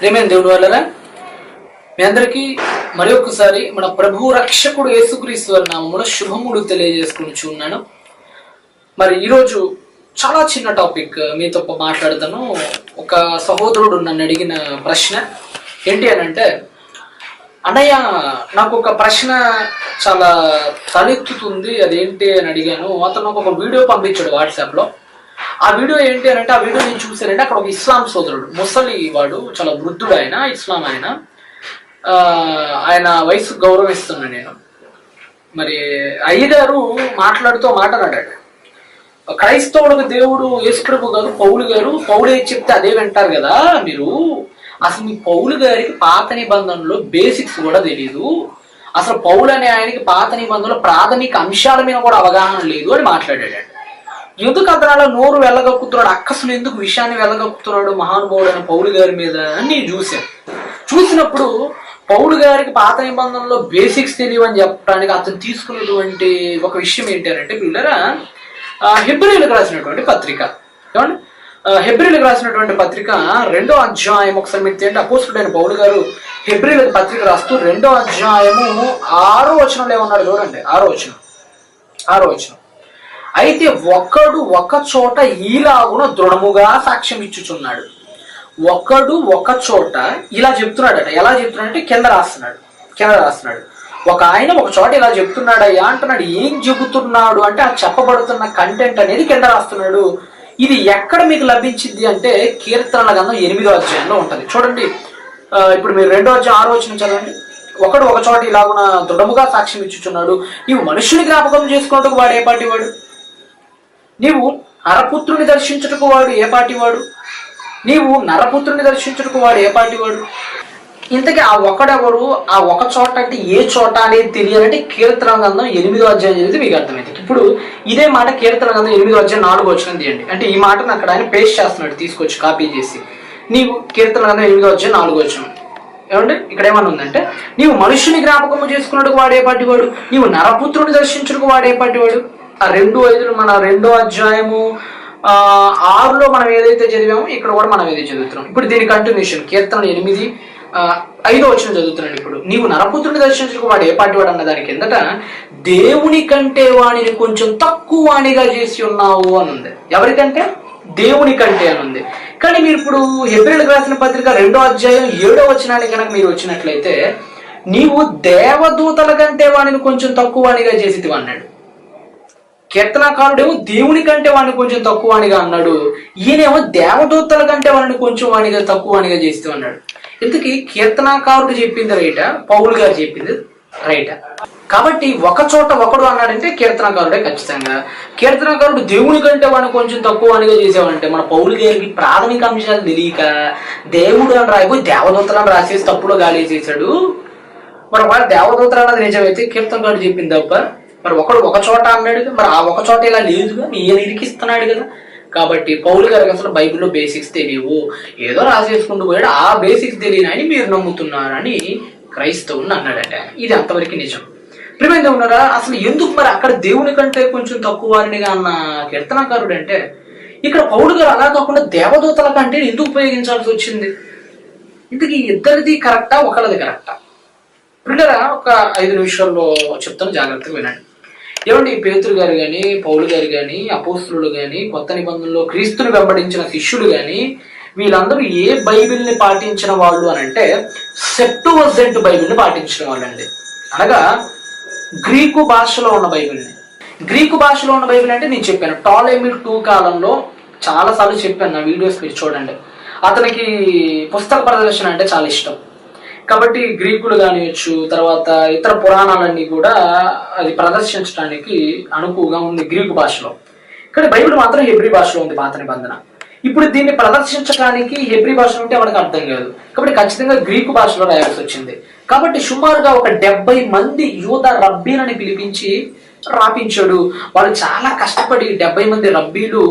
ప్రేమైన దేవుడు వల్లరా మీ అందరికీ మరి ఒక్కసారి మన ప్రభు రక్షకుడు యేసుక్రీస్తు వారి నామమున శుభముడు తెలియజేసుకుని ఉన్నాను. మరి ఈరోజు చాలా చిన్న టాపిక్ మీతో మాట్లాడతాను. ఒక సహోదరుడు నన్ను అడిగిన ప్రశ్న ఏంటి అని అంటే అన్నయ్య నాకు ఒక ప్రశ్న చాలా తలెత్తుతుంది అదేంటి అని అడిగాను. అతను ఒక వీడియో పంపించాడు వాట్సాప్లో. ఆ వీడియో ఏంటి అని అంటే ఆ వీడియో నేను చూసానంటే అక్కడ ఒక ఇస్లాం సోదరుడు ముసలి వాడు చాలా వృద్ధుడు ఆయన ఇస్లాం ఆయన. ఆయన వయసు గౌరవిస్తున్నాను నేను. మరి అయ్యగారు మాట్లాడుతూ మాట్లాడాడు. క్రైస్తవులకు దేవుడు యేసుప్రభు గారు పౌలు గారు పౌలు ఏది చెప్తే అదే వింటారు కదా మీరు. అసలు మీ పౌలు గారికి పాత నిబంధనలో బేసిక్స్ కూడా తెలియదు అసలు పౌలు అనే ఆయనకి పాత నిబంధనలో ప్రాథమిక అంశాల మీద కూడా అవగాహన లేదు అని మాట్లాడాడు. ఎందుకు అతను నోరు వెళ్ళగక్కుతున్నాడు? అక్కసులు ఎందుకు విషయాన్ని వెళ్ళగక్కుతున్నాడు మహానుభావుడైన పౌలు గారి మీద అని నేను చూశాను. చూసినప్పుడు పౌలు గారికి పాత నిబంధనలో బేసిక్స్ తెలియవని చెప్పడానికి అతను తీసుకున్నటువంటి ఒక విషయం ఏంటంటే పిల్లరా హెబ్రిలకు రాసినటువంటి పత్రిక. ఏమండి? హెబ్రిలకు రాసినటువంటి పత్రిక రెండో అధ్యాయం ఒకసారి మీరు తింటే అపోసుడైన పౌలు గారు హెబ్రిలకు పత్రిక రాస్తూ రెండో అధ్యాయము ఆరో వచనంలో ఏమన్నాడు చూడండి. ఆరో వచనం. ఆరో వచనం. అయితే ఒక్కడు ఒక చోట ఈలాగున దృఢముగా సాక్ష్యం ఇచ్చుచున్నాడు. ఒకడు ఒక చోట ఇలా చెప్తున్నాడట. ఎలా చెప్తున్నాడంటే కింద రాస్తున్నాడు. కింద రాస్తున్నాడు. ఒక ఆయన ఒక చోట ఇలా చెప్తున్నాడయ్యా అంటున్నాడు. ఏం చెబుతున్నాడు అంటే ఆ చెప్పబడుతున్న కంటెంట్ అనేది కింద రాస్తున్నాడు. ఇది ఎక్కడ మీకు లభించింది అంటే కీర్తనల గంధం ఎనిమిదో అధ్యాయంలో ఉంటుంది. చూడండి. ఇప్పుడు మీరు రెండో అధ్యాయం ఆరో వచ్చిన చదవండి. ఒకడు ఒక చోట ఇలాగున దృఢముగా సాక్ష్యం ఇచ్చుచున్నాడు. నీవు మనుషుని జ్ఞాపకం చేసుకోవడానికి వాడు ఏ పాటి వాడు? నీవు నరపుత్రుని దర్శించుటకు వాడు ఏ పాటివాడు? నీవు నరపుత్రుని దర్శించుటకు వాడు ఏ పాటివాడు? ఇంతకీ ఆ ఒకడెవరు? ఆ ఒక చోట అంటే ఏ చోట అనేది తెలియాలంటే కీర్తన గంధం ఎనిమిదో అధ్యాయం అనేది మీకు అర్థమైంది ఇప్పుడు ఇదే మాట కీర్తన గంధం ఎనిమిదో అధ్యాయం నాలుగు వచ్చిన తీయండి. అంటే ఈ మాటను అక్కడ ఆయన పేస్ట్ చేస్తున్నాడు తీసుకొచ్చి కాపీ చేసి. నీవు కీర్తన గంధం ఎనిమిదో అధ్యాయం నాలుగు వచ్చిన ఏమంటే ఇక్కడ ఏమన్నా ఉందంటే నీవు మనుషుని జ్ఞాపకము చేసుకున్నట్టుకు వాడే పాటి వాడు నీవు నరపుత్రుని దర్శించుటకు వాడే పాటి వాడు ఆ రెండు ఐదులు మన రెండో అధ్యాయము ఆరులో మనం ఏదైతే చదివామో ఇక్కడ కూడా మనం ఏదైతే చదువుతున్నాం. ఇప్పుడు దీని కంటిన్యూషన్ కీర్తన ఎనిమిది ఐదో వచ్చిన చదువుతున్నాను ఇప్పుడు. నీవు నరపుత్రుని దర్శించుకు వాడు ఏ పాటి వాడు అన్న దాని కిందట దేవుని కంటే వాణిని కొంచెం తక్కువ వాణిగా చేసి ఉన్నావు అని ఉంది ఎవరికంటే? దేవుని కంటే అని ఉంది కానీ మీరు ఇప్పుడు ఏప్రిల్ రాసిన పత్రిక రెండో అధ్యాయం ఏడో వచనానికి కనుక మీరు వచ్చినట్లయితే నీవు దేవదూతల కంటే వాణిని కొంచెం తక్కువ వాణిగా చేసి అన్నాడు. కీర్తనకారుడేమో దేవుని కంటే వాడిని కొంచెం తక్కువ అనిగా అన్నాడు. ఈయనేమో దేవదూతల కంటే వాడిని కొంచెం వాణిగా తక్కువ అనిగా చేస్తూ అన్నాడు. ఇంతకీ కీర్తనాకారుడు చెప్పింది రైట? పౌలు గారు చెప్పింది రైట? కాబట్టి ఒక చోట ఒకడు అన్నాడంటే కీర్తనకారుడే ఖచ్చితంగా. కీర్తనకారుడు దేవుని కంటే వాడిని కొంచెం తక్కువ అనిగా చేసేవాడంటే మన పౌలు గారికి ప్రాథమిక అంశాలు తెలియక దేవుడు అని రాయిపోయి దేవదూతలను రాసేసి తప్పులో గాలి చేశాడు మరి వాళ్ళ దేవదూతలు అన్నది నిజమైతే కీర్తనకారుడు చెప్పింది తప్ప మరి ఒకడు ఒక చోట అన్నాడు మరి ఆ ఒక చోట ఇలా లేదుగా ఈయన ఇరికిస్తున్నాడు కదా. కాబట్టి పౌలు గారికి అసలు బైబిల్లో బేసిక్స్ తెలియవు. ఏదో రాసేసుకుంటూ పోయాడు ఆ బేసిక్స్ తెలియని మీరు నమ్ముతున్నారని క్రైస్తవుని అన్నాడట. ఇది అంతవరకు నిజం. ప్రిమైంద ఉన్నారా అసలు ఎందుకు మరి అక్కడ దేవుని కంటే కొంచెం తక్కువ వారినిగా అన్న కీర్తనకారుడు అంటే ఇక్కడ పౌలు గారు అలా కాకుండా దేవదూతల కంటే ఎందుకు ఉపయోగించాల్సి వచ్చింది? ఇంతకీ ఇద్దరిది కరెక్టా ఒకళ్ళది కరెక్టా పిల్లరా ఒక ఐదు నిమిషాల్లో చెప్తాను జాగ్రత్తగా వినండి. ఏమండి పేతులు గారు కానీ పౌలు గారు కానీ అపోస్తులు కానీ కొత్త నిబంధనలో క్రీస్తుని వెంబడించిన శిష్యులు కానీ వీళ్ళందరూ ఏ బైబిల్ని పాటించిన వాళ్ళు అని అంటే సెప్టువజెంట్ బైబిల్ని పాటించిన వాళ్ళండి. అనగా గ్రీకు భాషలో ఉన్న బైబిల్ని. గ్రీకు భాషలో ఉన్న బైబిల్ అంటే నేను చెప్పాను టాలెమిక్ టూ కాలంలో చాలాసార్లు చెప్పాను నా వీడియోస్ మీరు చూడండి. అతనికి పుస్తక ప్రదర్శన అంటే చాలా ఇష్టం. కాబట్టి గ్రీకులు కానివచ్చు తర్వాత ఇతర పురాణాలన్నీ కూడా అది ప్రదర్శించడానికి అనుకువగా ఉంది గ్రీకు భాషలో. కానీ బైబిల్ మాత్రం హెబ్రి భాషలో ఉంది పాత నిబంధన. ఇప్పుడు దీన్ని ప్రదర్శించడానికి హెబ్రి భాష ఉంటే మనకు అర్థం కాదు. కాబట్టి ఖచ్చితంగా గ్రీకు భాషలో రాయాల్సి వచ్చింది. కాబట్టి సుమారుగా ఒక డెబ్బై మంది యూత రబ్బీలని పిలిపించి రాపించాడు. వాళ్ళు చాలా కష్టపడి డెబ్బై మంది రబ్బీలు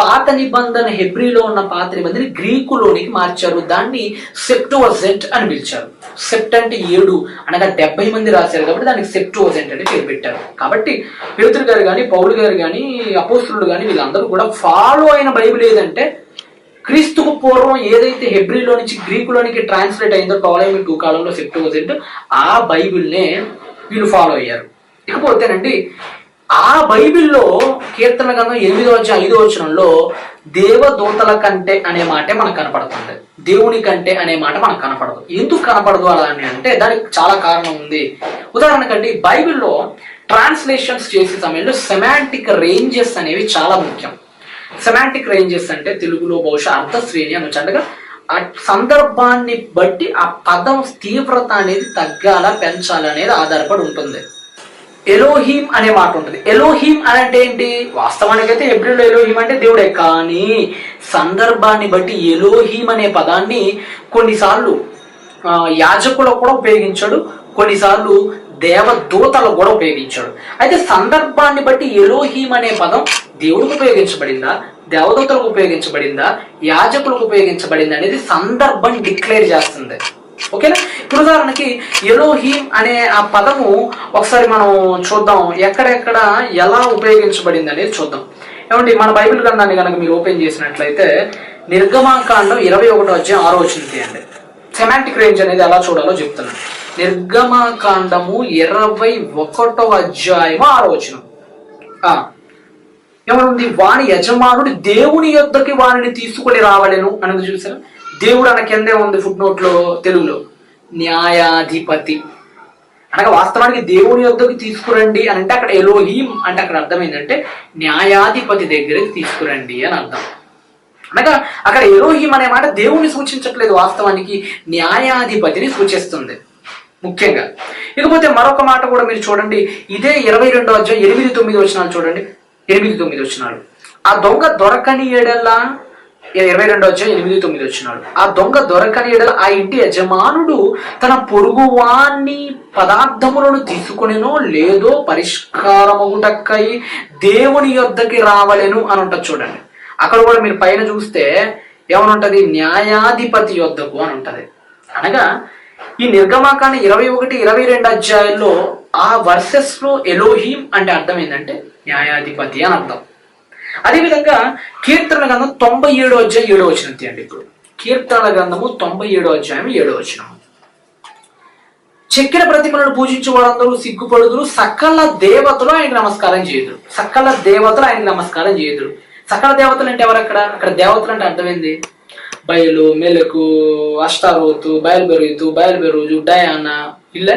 పాత నిబంధన హెబ్రిలో ఉన్న పాత నిబంధన గ్రీకులోనికి మార్చారు. దాన్ని సెప్టోజెంట్ అని పిలిచారు. సెప్ట్ అంటే ఏడు అనగా డెబ్బై మంది రాశారు కాబట్టి దానికి సెప్టోజెంట్ అని పేరు పెట్టారు. కాబట్టి పేతురు గారు కానీ పౌలు గారు కానీ అపోస్తులు కానీ వీళ్ళందరూ కూడా ఫాలో అయిన బైబిల్ ఏదంటే క్రీస్తుకు పూర్వం ఏదైతే హెబ్రిలో నుంచి గ్రీకులోనికి ట్రాన్స్లేట్ అయిందో టోలమీ టూ కాలంలో సెప్టోజెంట్ ఆ బైబిల్నే వీళ్ళు ఫాలో అయ్యారు. ఇకపోతేనండి ఆ బైబిల్లో కీర్తన గ్రంథం ఎనిమిదో వచ్చిన ఐదో వచనంలో దేవదూతల కంటే అనే మాటే మనకు కనపడుతుంది. దేవుని కంటే అనే మాట మనకు కనపడదు. ఎందుకు కనపడదు అలా అని అంటే దానికి చాలా కారణం ఉంది. ఉదాహరణకండి బైబిల్లో ట్రాన్స్లేషన్స్ చేసే సమయంలో సెమాంటిక్ రేంజెస్ అనేవి చాలా ముఖ్యం. సెమాంటిక్ రేంజెస్ అంటే తెలుగులో బహుశా అర్థ శ్రేణి అని అనగా ఆ సందర్భాన్ని బట్టి ఆ పదం తీవ్రత అనేది తగ్గాల పెంచాలనేది ఆధారపడి ఉంటుంది. ఎలోహీం అనే మాట ఉంటుంది. ఎలోహీం అని అంటే ఏంటి? వాస్తవానికి అయితే ఎబ్రిల్ ఎలోహీం అంటే దేవుడే. కానీ సందర్భాన్ని బట్టి ఎలోహీం అనే పదాన్ని కొన్నిసార్లు ఆ, యాజకులకు కూడా ఉపయోగించాడు. కొన్నిసార్లు దేవదూతలు కూడా ఉపయోగించాడు. అయితే సందర్భాన్ని బట్టి ఎలోహీం అనే పదం దేవుడికి ఉపయోగించబడిందా? దేవదూతలకు ఉపయోగించబడిందా? యాజకులకు ఉపయోగించబడిందా అనేది సందర్భం డిక్లేర్ చేస్తుంది. ఓకేనా? ఇప్పుడు ఉదాహరణకి ఎలోహీమ్ అనే ఆ పదము ఒకసారి మనం చూద్దాం. ఎక్కడెక్కడ ఎలా ఉపయోగించబడింది అనేది చూద్దాం. ఏమండి మన బైబిల్ గ్రంథాన్ని కనుక మీరు ఓపెన్ చేసినట్లయితే నిర్గమాకాండం ఇరవై ఒకటో అధ్యాయం ఆరో వచ్చిన తీయండి. సెమాంటిక్ రేంజ్ అనేది ఎలా చూడాలో చెప్తున్నాను. నిర్గమాకాండము ఇరవై ఒకటో అధ్యాయము ఆరో వచ్చిన ఏమనుంది వాని యజమానుడు దేవుని యొద్దకి వారిని తీసుకొని రావలేను. అనేది చూసారా? దేవుడు అన్న కిందే ఉంది ఫుట్ నోట్లో తెలుగులో? న్యాయాధిపతి. అనగా వాస్తవానికి దేవుని యొద్దకు తీసుకురండి అని అంటే అక్కడ ఎలోహీం అంటే అక్కడ అర్థం ఏంటంటే న్యాయాధిపతి దగ్గరికి తీసుకురండి అని అర్థం. అనగా అక్కడ ఎలోహీం అనే మాట దేవుని సూచించట్లేదు వాస్తవానికి న్యాయాధిపతిని సూచిస్తుంది. ముఖ్యంగా. ఇకపోతే మరొక మాట కూడా మీరు చూడండి. ఇదే ఇరవై రెండో అధ్యాయం ఎనిమిది తొమ్మిది వచ్చినాలు చూడండి. ఎనిమిది తొమ్మిది వచ్చినాడు. ఆ దొంగ దొరకని ఏడల్లా? ఇరవై రెండో అధ్యాయం ఎనిమిది తొమ్మిది వచ్చినాడు. ఆ దొంగ దొరకని ఎడల ఆ ఇంటి యజమానుడు తన పొరుగువాన్ని పదార్థములను తీసుకునేనో లేదో పరిష్కారమగుటక్కై దేవుని యొద్దకి రావలేను అని ఉంటుంది చూడండి. అక్కడ కూడా మీరు పైన చూస్తే ఏమనుంటది? న్యాయాధిపతి యొద్దకు అని ఉంటది అనగా ఈ నిర్గమాకాండ ఇరవై ఒకటి ఇరవై రెండు అధ్యాయుల్లో ఆ వర్సెస్లో ఎలోహీం అంటే అర్థం ఏంటంటే న్యాయాధిపతి అని అర్థం. అదేవిధంగా కీర్తన గ్రంథం తొంభై ఏడో అధ్యాయం ఏడో వచ్చిన తీయండి ఇప్పుడు. కీర్తన గ్రంథము తొంభై ఏడో అధ్యాయం ఏడో వచ్చిన చెక్కిన ప్రతిమలను పూజించే వారందరూ సిగ్గుపడుదురు సకల దేవతలు ఆయన నమస్కారం చేయుదురు. సకల దేవతలు ఆయన నమస్కారం చేయుదురు. సకల దేవతలు అంటే ఎవరు అక్కడ? అక్కడ దేవతలు అంటే అర్థమైంది బయలు మెలకు అష్టారోతు బయలుబెరుగుతు బయలుబెరుజు డయానా ఇల్లే?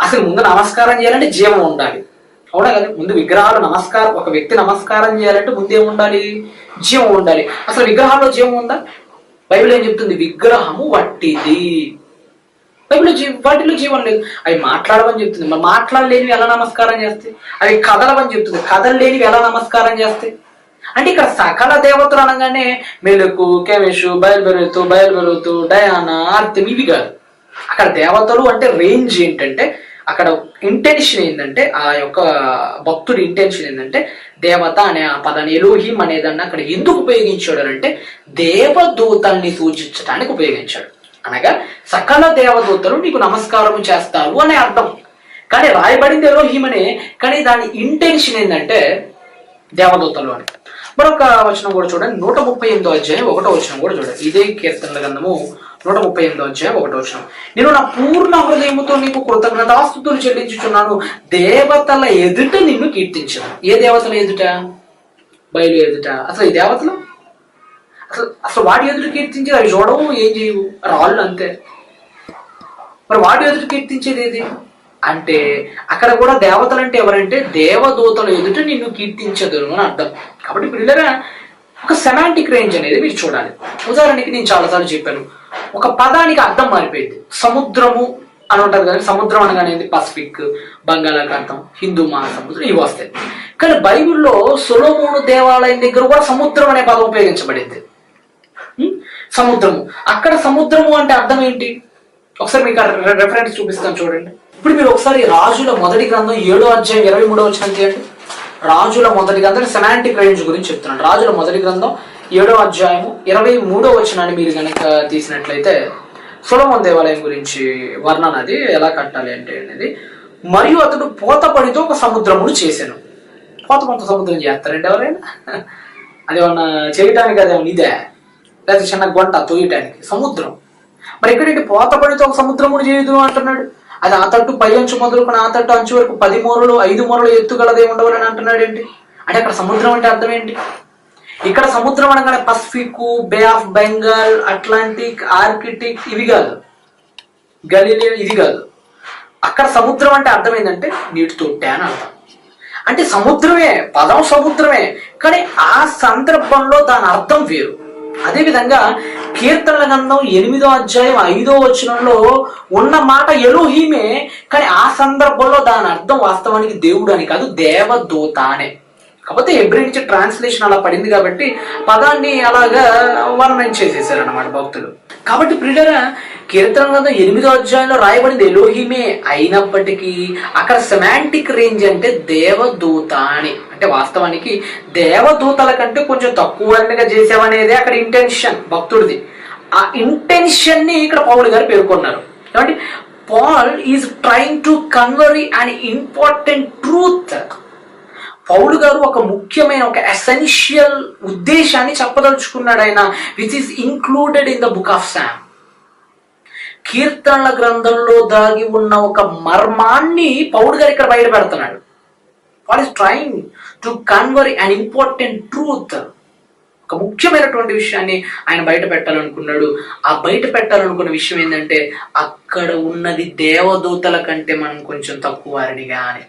అసలు ముందు నమస్కారం చేయాలంటే జీవం ఉండాలి. అవునా కదా? ముందు విగ్రహాలు నమస్కారం ఒక వ్యక్తి నమస్కారం చేయాలంటే ముందే ఉండాలి? జీవం ఉండాలి. అసలు విగ్రహాల్లో జీవం ఉందా? బైబిల్ ఏం చెప్తుంది? విగ్రహము వట్టిది. బైబిల్ జీ వాటిలో జీవం లేదు. అవి మాట్లాడమని చెప్తుంది. మరి మాట్లాడలేనివి ఎలా నమస్కారం చేస్తాయి? అవి కదలవని చెప్తుంది. కదలలేనివి ఎలా నమస్కారం చేస్తాయి? అంటే ఇక్కడ సకల దేవతలు అనగానే మెలకు కెమెషు బయలుబెరుతూ బయలుబెరుతూ డయానా అర్థం ఇవి కాదు. అక్కడ దేవతలు అంటే రేంజ్ ఏంటంటే అక్కడ ఇంటెన్షన్ ఏంటంటే ఆ యొక్క భక్తుడి ఇంటెన్షన్ ఏంటంటే దేవత అనే ఆ పదాన్ని ఎలోహిం అనేదాన్ని అక్కడ ఎందుకు ఉపయోగించాడు అని అంటే దేవదూతల్ని సూచించడానికి ఉపయోగించాడు. అనగా సకల దేవదూతలు నీకు నమస్కారం చేస్తారు అనే అర్థం. కానీ రాయబడింది ఎలోహిం అనే కానీ దాని ఇంటెన్షన్ ఏంటంటే దేవదూతలు అని. మరొక వచనం కూడా చూడండి నూట ముప్పై ఎనిమిదో అధ్యాయం ఒకటో వచనం కూడా చూడండి. ఇదే కీర్తనల గ్రంథము నూట ముప్పై ఎనిమిదో అధ్యాయం ఒకటో వచ్చిన నేను నా పూర్ణ హృదయముతో నీకు కృతజ్ఞతాస్తుతులు చెల్లించుచున్నాను. దేవతల ఎదుట నిన్ను కీర్తించను. ఏ దేవతల ఎదుట? బయలు ఎదుట. అసలు ఈ దేవతలు? అసలు అసలు వాటి ఎదుట కీర్తించి అవి చూడవు ఏం చేయవు? రాళ్ళు అంతే. మరి వాటి ఎదుట కీర్తించేది ఏది? అంటే అక్కడ కూడా దేవతలు అంటే ఎవరంటే దేవదూతల ఎదుట నిన్ను కీర్తించదురు అని అర్థం. కాబట్టి పిల్లరా ఒక సెమాంటిక్ రేంజ్ అనేది మీరు చూడాలి. ఉదాహరణకి నేను చాలాసార్లు చెప్పాను. ఒక పదానికి అర్థం మారిపోయింది. సముద్రము అని ఉంటారు కానీ సముద్రం అనగానే పసిఫిక్ బంగాళాఖాతం హిందూ మహాసముద్రం ఇవి వస్తాయి. కానీ బైబిల్లో సొలోమోను దేవాలయం దగ్గర కూడా సముద్రం అనే పదం ఉపయోగించబడింది. సముద్రము. అక్కడ సముద్రము అంటే అర్థం ఏంటి? ఒకసారి మీకు రెఫరెన్స్ చూపిస్తాను చూడండి. ఇప్పుడు మీరు ఒకసారి రాజుల మొదటి గ్రంథం ఏడో అధ్యాయం ఇరవై మూడో వచ్చిన తీయండి. రాజుల మొదటి గ్రంథం సెమాంటిక్ రేంజ్ గురించి చెప్తున్నాను. రాజుల మొదటి గ్రంథం ఏడో అధ్యాయము ఇరవై మూడో వచనాన్ని మీరు కనుక తీసినట్లయితే సులభం దేవాలయం గురించి వర్ణన అది ఎలా కట్టాలి అంటే అనేది. మరియు అతడు పోతపడితో ఒక సముద్రమును చేశాను పోత పంత సముద్రం చేస్తారంటే ఎవరైనా? అదేమన్నా చేయటానికి అదేమన్నా ఇదే? లేదా చిన్న గొంట తోయటానికి సముద్రం. మరి ఇక్కడేంటి పోతపడితో ఒక సముద్రమును చేయదు అంటున్నాడు? అది ఆ తట్టు పై అంచు మొదలుకొని ఆ తట్టు అంచు వరకు పది మూరలు ఐదు మూరలు ఎత్తుగలదే ఉండవాలని అంటున్నాడు ఏంటి అంటే అక్కడ సముద్రం అంటే అర్థం ఏంటి? ఇక్కడ సముద్రం అనగానే Pacific Bay of Bengal Atlantic Arctic ఇవి కాదు. గలీలే ఇది కాదు. అక్కడ సముద్రం అంటే అర్థం ఏంటంటే నీటి తొట్టే అని అర్థం. అంటే సముద్రమే పదం సముద్రమే కానీ ఆ సందర్భంలో దాని అర్థం వేరు. అదేవిధంగా కీర్తనల గ్రంథం ఎనిమిదో అధ్యాయం ఐదో వచనంలో ఉన్న మాట ఎలోహీమే కానీ ఆ సందర్భంలో దాని అర్థం వాస్తవానికి దేవుడు అని కాదు దేవదూత అనే. కాకపోతే ఎబ్రి నుంచి ట్రాన్స్లేషన్ అలా పడింది కాబట్టి పదాన్ని అలాగా వర్ణన చేసేసారు అన్నమాట భక్తులు. కాబట్టి ప్రియులరా కీర్తన గ్రంథం ఎనిమిదో అధ్యాయంలో రాయబడింది ఎలోహిమే అయినప్పటికీ అక్కడ సెమాంటిక్ రేంజ్ అంటే దేవదూత అని అంటే వాస్తవానికి దేవదూతల కంటే కొంచెం తక్కువ వర్ణగా చేసావనేది అక్కడ ఇంటెన్షన్ భక్తుడిది. ఆ ఇంటెన్షన్ని ఇక్కడ పౌలు గారు పేర్కొన్నారు. కాబట్టి Paul is trying to convey an important truth పౌలు గారు ఒక ముఖ్యమైన ఒక ఎసెన్షియల్ ఉద్దేశాన్ని చెప్పదలుచుకున్నాడు ఆయన. Which is included in the book of psalm కీర్తనల గ్రంథంలో దాగి ఉన్న ఒక మర్మాన్ని పౌడు గారు ఇక్కడ బయట పెడుతున్నాడు what is trying to convey an important truth ఒక ముఖ్యమైనటువంటి విషయాన్ని ఆయన బయట పెట్టాలనుకున్నాడు ఆ బయట పెట్టాలనుకున్న విషయం ఏంటంటే అక్కడ ఉన్నది దేవదూతల కంటే మనం కొంచెం తక్కువ వారినిగా అని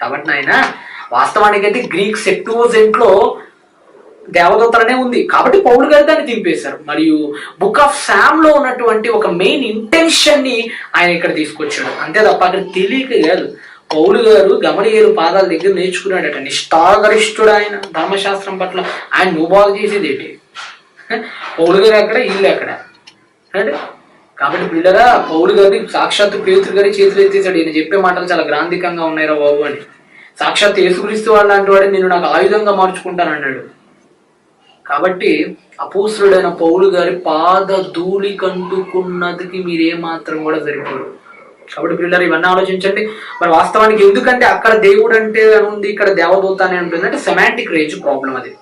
కాబట్టి నాయన వాస్తవానికైతే గ్రీక్ సెప్టోజెంట్లో దేవదూతలనే ఉంది. కాబట్టి పౌరుడు గారు దాన్ని దింపేశారు. మరియు బుక్ ఆఫ్ శామ్లో ఉన్నటువంటి ఒక మెయిన్ ఇంటెన్షన్ని ఆయన ఇక్కడ తీసుకొచ్చాడు. అంతే తప్ప అక్కడ తెలియక కాదు. పౌలు గారు గమనియేలు పాదాల దగ్గర నేర్చుకున్నాడట. నిష్ఠాగరిష్ఠుడు ఆయన ధర్మశాస్త్రం పట్ల. ఆయన నుబాలు చేసేది ఏంటి పౌలు గారు అక్కడ ఇల్లు అక్కడ అంటే కాబట్టి పిల్లరా పౌలు గారి సాక్షాత్తు పేతురు గారి చేతులు ఎత్తేసాడు ఈయన చెప్పే మాటలు చాలా గ్రాంధికంగా ఉన్నాయిరా బాబు అని. సాక్షాత్ యేసుక్రీస్తు వాళ్ళు లాంటి వాడిని నేను నాకు ఆయుధంగా మార్చుకుంటాను అన్నాడు కాబట్టి అపూసుడైన పౌలు గారి పాద ధూళి కంటుకున్నదికి మీరే మాత్రం కూడా సరిపోరు. కాబట్టి పిల్లలు ఇవన్నీ ఆలోచించండి. మరి వాస్తవానికి ఎందుకంటే అక్కడ దేవుడు అంటే అని ఉంది ఇక్కడ దేవదూత అని ఉంటుంది. అంటే సెమాంటిక్ రేంజ్ ప్రాబ్లం అది.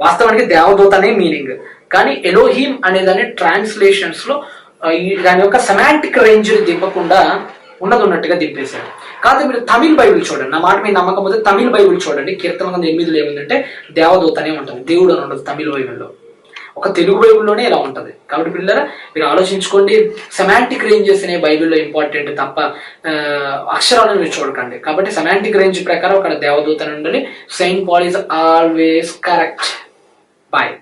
వాస్తవానికి దేవదూత అనే మీనింగ్. కానీ ఎలోహీమ్ అనేదాన్ని ట్రాన్స్లేషన్స్లో దాని యొక్క సెమాంటిక్ రేంజ్ దింపకుండా ఉన్నది ఉన్నట్టుగా దింపేశాడు కాదు మీరు తమిళ్ బైబిల్ చూడండి. నా మాట మీద నమ్మకం పోతే తమిళ్ బైబిల్ చూడండి. కీర్తన గ్రంథం ఎనిమిదిలో ఏమిందంటే దేవదూత అనే ఉంటుంది. దేవుడు అని ఉండదు తమిళ బైబిల్లో. ఒక తెలుగు బైబిల్లోనే ఇలా ఉంటుంది. కాబట్టి పిల్లరా మీరు ఆలోచించుకోండి. సెమాంటిక్ రేంజెస్ అనే బైబిల్లో ఇంపార్టెంట్ తప్ప అక్షరాలను మీరు చూడకండి. కాబట్టి సెమాంటిక్ రేంజ్ ప్రకారం అక్కడ దేవదూత అని ఉండాలి. Saint Paul is always correct boy